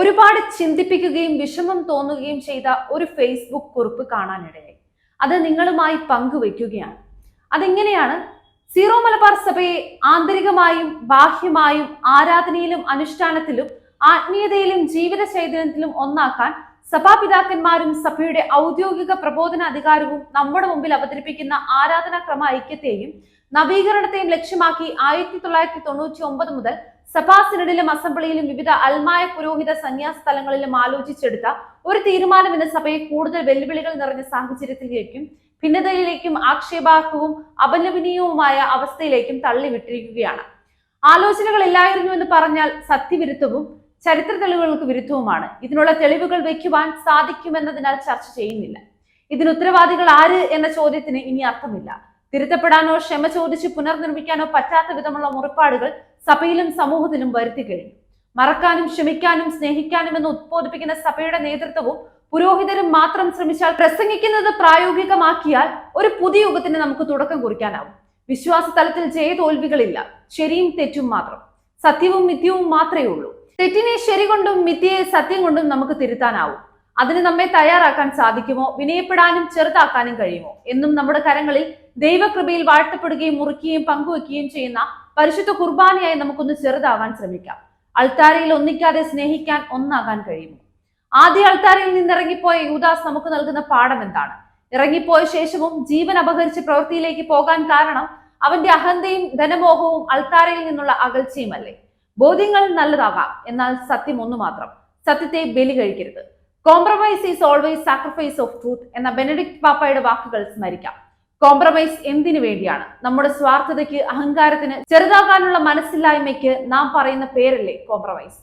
ഒരുപാട് ചിന്തിപ്പിക്കുകയും വിഷമം തോന്നുകയും ചെയ്ത ഒരു ഫേസ്ബുക്ക് കുറിപ്പ് കാണാനിടയായി. അത് നിങ്ങളുമായി പങ്കുവെക്കുകയാണ്. അതെങ്ങനെയാണ്? സീറോ മലബാർ സഭയെ ആന്തരികമായും ബാഹ്യമായും ആരാധനയിലും അനുഷ്ഠാനത്തിലും ആത്മീയതയിലും ജീവിത ചൈതന്യത്തിലും ഒന്നാക്കാൻ സഭാപിതാക്കന്മാരും സഭയുടെ ഔദ്യോഗിക പ്രബോധന അധികാരവും നമ്മുടെ മുമ്പിൽ അവതരിപ്പിക്കുന്ന ആരാധനാക്രമ ഐക്യത്തെയും നവീകരണത്തെയും ലക്ഷ്യമാക്കി ആയിരത്തി തൊള്ളായിരത്തി തൊണ്ണൂറ്റി ഒമ്പത് മുതൽ സഭാ സിനഡിലും അസംബ്ലിയിലും വിവിധ അൽമായ പുരോഹിത സന്യാസ സ്ഥലങ്ങളിലും ആലോചിച്ചെടുത്ത ഒരു തീരുമാനം എന്ന സഭയെ കൂടുതൽ വെല്ലുവിളികൾ നിറഞ്ഞ സാഹചര്യത്തിലേക്കും ഭിന്നതയിലേക്കും ആക്ഷേപാർഹവും അപലപനീയവുമായ അവസ്ഥയിലേക്കും തള്ളിവിട്ടിരിക്കുകയാണ്. ആലോചനകൾ ഇല്ലായിരുന്നു എന്ന് പറഞ്ഞാൽ സത്യവിരുദ്ധവും ചരിത്ര തെളിവുകൾക്ക് വിരുദ്ധവുമാണ്. ഇതിനുള്ള തെളിവുകൾ വയ്ക്കുവാൻ സാധിക്കുമെന്നതിനാൽ ചർച്ച ചെയ്യുന്നില്ല. ഇതിന് ഉത്തരവാദികൾ ആര് എന്ന ചോദ്യത്തിന് ഇനി അർത്ഥമില്ല. തിരുത്തപ്പെടാനോ ക്ഷമ ചോദിച്ച് പുനർനിർമ്മിക്കാനോ പറ്റാത്ത വിധമുള്ള മുറിപ്പാടുകൾ സഭയിലും സമൂഹത്തിലും വരുത്തി കഴിഞ്ഞു. മറക്കാനും ക്ഷമിക്കാനും സ്നേഹിക്കാനും എന്ന് ഉദ്ബോധിപ്പിക്കുന്ന സഭയുടെ നേതൃത്വവും പുരോഹിതരും മാത്രം ശ്രമിച്ചാൽ പ്രസംഗിക്കുന്നത് പ്രായോഗികമാക്കിയാൽ ഒരു പുതിയ യുഗത്തിന് നമുക്ക് തുടക്കം കുറിക്കാനാവും. വിശ്വാസ തലത്തിൽ ജയതോൽവികളില്ല. ശരിയും തെറ്റും മാത്രം. സത്യവും മിഥ്യവും മാത്രമേ ഉള്ളൂ. തെറ്റിനെ ശരി കൊണ്ടും മിഥ്യയെ സത്യം കൊണ്ടും നമുക്ക് തിരുത്താനാവും. അതിന് നമ്മെ തയ്യാറാക്കാൻ സാധിക്കുമോ? വിനയപ്പെടാനും ചെറുതാക്കാനും കഴിയുമോ? എന്നും നമ്മുടെ കരങ്ങളിൽ ദൈവകൃപയിൽ വാഴ്ത്തപ്പെടുകയും മുറിക്കുകയും പങ്കുവെക്കുകയും ചെയ്യുന്ന പരിശുദ്ധ കുർബാനയായി നമുക്കൊന്ന് ചെറുതാവാൻ ശ്രമിക്കാം. അൾത്താരയിൽ ഒന്നിക്കാതെ സ്നേഹിക്കാൻ ഒന്നാകാൻ കഴിയുമോ? ആദ്യ അൾത്താരയിൽ നിന്നിറങ്ങിപ്പോയ യൂദാസ് നമുക്ക് നൽകുന്ന പാഠം എന്താണ്? ഇറങ്ങിപ്പോയ ശേഷവും ജീവൻ അപഹരിച്ച് പ്രവൃത്തിയിലേക്ക് പോകാൻ കാരണം അവന്റെ അഹന്തയും ധനമോഹവും അൾത്താരയിൽ നിന്നുള്ള അകൽച്ചയുമല്ലേ? ബോധ്യങ്ങൾ നല്ലതാകാം എന്നാൽ സത്യം ഒന്നു മാത്രം. സത്യത്തെ ബലി കഴിക്കരുത്. Compromise is always sacrifice of truth എന്ന ബെനഡിക്ട് പാപ്പയുടെ വാക്കുകൾ സ്മരിക്കാം. കോംപ്രമൈസ് എന്തിനു വേണ്ടിയാണ്? നമ്മുടെ സ്വാർത്ഥതയ്ക്ക് അഹങ്കാരത്തിന് ചെറുതാകാനുള്ള മനസ്സില്ലായ്മയ്ക്ക് നാം പറയുന്ന പേരല്ലേ കോംപ്രമൈസ്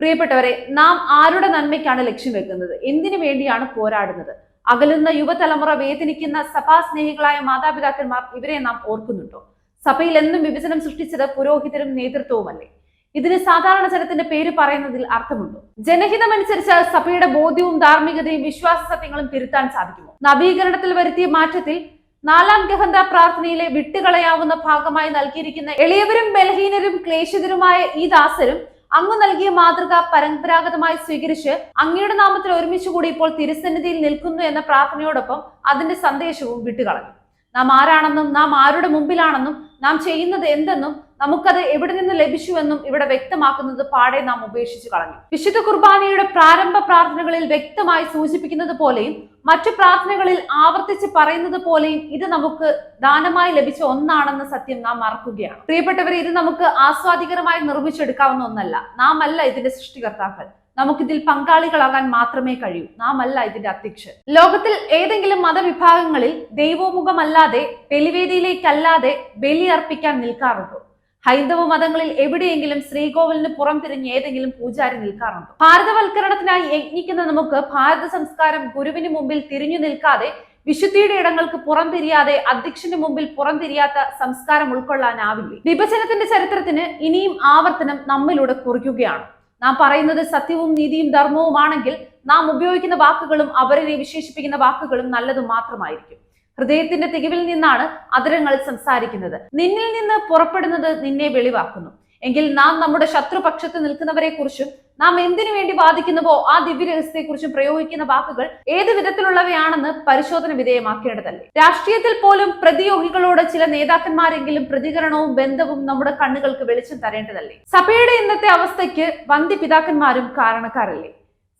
പ്രിയപ്പെട്ടവരെ നാം ആരുടെ നന്മയ്ക്കാണ് ലക്ഷ്യം വെക്കുന്നത്? എന്തിനു വേണ്ടിയാണ് പോരാടുന്നത്? അകലുന്ന യുവതലമുറ വേദനിക്കുന്ന സഭാ സ്നേഹികളായ മാതാപിതാക്കന്മാർ ഇവരെ നാം ഓർക്കുന്നുണ്ടോ? സഭയിൽ എന്നും വിഭജനം സൃഷ്ടിച്ചത് പുരോഹിതരും നേതൃത്വവുമല്ലേ? ഇതിന് സാധാരണ ജനത്തിന്റെ പേര് പറയുന്നതിൽ അർത്ഥമുണ്ടോ? ജനഹിതമനുസരിച്ച് സഭയുടെ ബോധ്യവും ധാർമ്മികതയും വിശ്വാസ സത്യങ്ങളും തിരുത്താൻ സാധിക്കുമോ? നവീകരണത്തിൽ വരുത്തിയ മാറ്റത്തിൽ നാലാം ഗഹന്ത പ്രാർത്ഥനയിലെ വിട്ടുകളയാവുന്ന ഭാഗമായി നൽകിയിരിക്കുന്ന എളിയവരും ബലഹീനരും ക്ലേശിതരുമായ ഈ ദാസരും അങ്ങ് നൽകിയ മാതൃക പരമ്പരാഗതമായി സ്വീകരിച്ച് അങ്ങയുടെ നാമത്തിൽ ഒരുമിച്ച് കൂടി ഇപ്പോൾ തിരുസന്നിധിയിൽ നിൽക്കുന്നു എന്ന പ്രാർത്ഥനയോടൊപ്പം അതിന്റെ സന്ദേശവും വിട്ടുകളഞ്ഞു. നാം ആരാണെന്നും നാം ആരുടെ മുമ്പിലാണെന്നും നാം ചെയ്യുന്നത് എന്തെന്നും നമുക്കത് എവിടെ നിന്ന് ലഭിച്ചുവെന്നും ഇവിടെ വ്യക്തമാക്കുന്നത് പാടെ നാം ഉപേക്ഷിച്ചു കളഞ്ഞു. വിശുദ്ധ കുർബാനയുടെ പ്രാരംഭ പ്രാർത്ഥനകളിൽ വ്യക്തമായി സൂചിപ്പിക്കുന്നത് പോലെയും മറ്റു പ്രാർത്ഥനകളിൽ ആവർത്തിച്ച് പറയുന്നത് പോലെയും ഇത് നമുക്ക് ദാനമായി ലഭിച്ച ഒന്നാണെന്ന സത്യം നാം മറക്കുകയാണ്. പ്രിയപ്പെട്ടവരെ ഇത് നമുക്ക് ആസ്വാദികരമായി നിർമ്മിച്ചെടുക്കാവുന്ന ഒന്നല്ല. നാം അല്ല ഇതിന്റെ സൃഷ്ടികർത്താക്കൾ. നമുക്കിതിൽ പങ്കാളികളാകാൻ മാത്രമേ കഴിയൂ. നാം അല്ല ഇതിന്റെ അധ്യക്ഷൻ. ലോകത്തിൽ ഏതെങ്കിലും മതവിഭാഗങ്ങളിൽ ദൈവോമുഖമല്ലാതെ ബലിവേദിയിലേക്കല്ലാതെ ബലി അർപ്പിക്കാൻ നിൽക്കാറുണ്ടോ? ഹൈന്ദവ മതങ്ങളിൽ എവിടെയെങ്കിലും ശ്രീകോവിലിന് പുറം തിരിഞ്ഞ് ഏതെങ്കിലും പൂജാരി നിൽക്കാറുണ്ടോ? ഭാരതവൽക്കരണത്തിനായി യജ്ഞിക്കുന്ന നമുക്ക് ഭാരത സംസ്കാരം ഗുരുവിന് മുമ്പിൽ തിരിഞ്ഞു നിൽക്കാതെ വിശുദ്ധിയുടെ ഇടങ്ങൾക്ക് പുറം തിരിയാതെ അധ്യക്ഷന് മുമ്പിൽ പുറം തിരിയാത്ത സംസ്കാരം ഉൾക്കൊള്ളാനാവില്ലേ? വിഭജനത്തിന്റെ ചരിത്രത്തിന് ഇനിയും ആവർത്തനം നമ്മിലൂടെ കുറിക്കുകയാണ്. നാം പറയുന്നത് സത്യവും നീതിയും ധർമ്മവുമാണെങ്കിൽ നാം ഉപയോഗിക്കുന്ന വാക്കുകളും അവരെ വിശേഷിപ്പിക്കുന്ന വാക്കുകളും നല്ലതും മാത്രമായിരിക്കും. ഹൃദയത്തിന്റെ തികവിൽ നിന്നാണ് അതിരങ്ങൾ സംസാരിക്കുന്നത്. നിന്നിൽ നിന്ന് പുറപ്പെടുന്നത് നിന്നെ വെളിവാക്കുന്നു. എങ്കിൽ നാം നമ്മുടെ ശത്രുപക്ഷത്ത് നിൽക്കുന്നവരെ കുറിച്ചും നാം എന്തിനു വേണ്ടി വാദിക്കുന്നുവോ ആ ദിവ്യരഹസ്യത്തെക്കുറിച്ചും പ്രയോഗിക്കുന്ന വാക്കുകൾ ഏത് വിധത്തിലുള്ളവയാണെന്ന് പരിശോധന വിധേയമാക്കേണ്ടതല്ലേ? രാഷ്ട്രീയത്തിൽ പോലും പ്രതിയോഗികളോട് ചില നേതാക്കന്മാരെങ്കിലും പ്രതികരണവും ബന്ധവും നമ്മുടെ കണ്ണുകൾക്ക് വെളിച്ചം തരേണ്ടതല്ലേ? സഭയുടെ ഇന്നത്തെ അവസ്ഥയ്ക്ക് വന്ധ്യപിതാക്കന്മാരും കാരണക്കാരല്ലേ?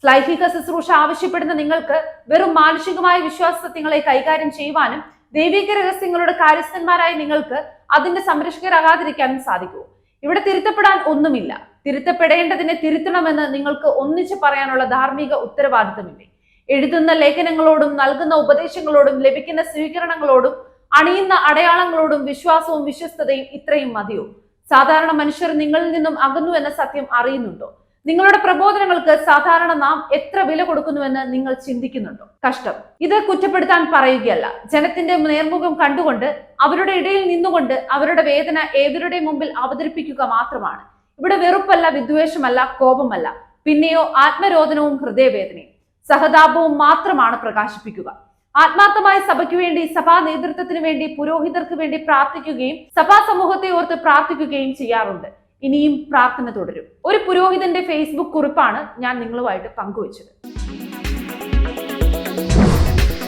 സ്ലൈഹിക ശുശ്രൂഷ ആവശ്യപ്പെടുന്ന നിങ്ങൾക്ക് വെറും മാനുഷികമായ വിശ്വാസ സത്യങ്ങളെ കൈകാര്യം ചെയ്യുവാനും ദൈവിക രഹസ്യങ്ങളുടെ കാര്യസ്ഥന്മാരായി നിങ്ങൾക്ക് അതിന്റെ സംരക്ഷകരാകാതിരിക്കാനും സാധിക്കൂ ഇവിടെ തിരുത്തപ്പെടാൻ ഒന്നുമില്ല. തിരുത്തപ്പെടേണ്ടതിനെ തിരുത്തണമെന്ന് നിങ്ങൾക്ക് ഒന്നിച്ചു പറയാനുള്ള ധാർമ്മിക ഉത്തരവാദിത്തമില്ലേ? എഴുതുന്ന ലേഖനങ്ങളോടും നൽകുന്ന ഉപദേശങ്ങളോടും ലഭിക്കുന്ന സ്വീകരണങ്ങളോടും അണിയുന്ന അടയാളങ്ങളോടും വിശ്വാസവും വിശ്വസ്തതയും ഇത്രയും മതിയോ? സാധാരണ മനുഷ്യർ നിങ്ങളിൽ നിന്നും അകന്നു എന്ന സത്യം അറിയുന്നുണ്ടോ? നിങ്ങളുടെ പ്രബോധനങ്ങൾക്ക് സാധാരണ നാം എത്ര വില കൊടുക്കുന്നുവെന്ന് നിങ്ങൾ ചിന്തിക്കുന്നുണ്ടോ? കഷ്ടം. ഇത് കുറ്റപ്പെടുത്താൻ പറയുകയല്ല. ജനത്തിന്റെ നേർമുഖം കണ്ടുകൊണ്ട് അവരുടെ ഇടയിൽ നിന്നുകൊണ്ട് അവരുടെ വേദന ഏവരുടെ മുമ്പിൽ അവതരിപ്പിക്കുക മാത്രമാണ്. ഇവിടെ വെറുപ്പല്ല വിദ്വേഷമല്ല കോപമല്ല. പിന്നെയോ ആത്മരോധനവും ഹൃദയവേദനയും. സഹതാപവും മാത്രമാണ് പ്രകാശിപ്പിക്കുക. ആത്മാർത്ഥമായ സഭയ്ക്ക് വേണ്ടി സഭാ നേതൃത്വത്തിന് വേണ്ടി പുരോഹിതർക്ക് വേണ്ടി പ്രാർത്ഥിക്കുകയും സഭാ സമൂഹത്തെ ഓർത്ത് പ്രാർത്ഥിക്കുകയും ചെയ്യാറുണ്ട്. ഇനിയും പ്രാർത്ഥന തുടരും. ഒരു പുരോഹിതന്റെ ഫേസ്ബുക്ക് കുറിപ്പാണ് ഞാൻ നിങ്ങളുമായിട്ട് പങ്കുവച്ചത്.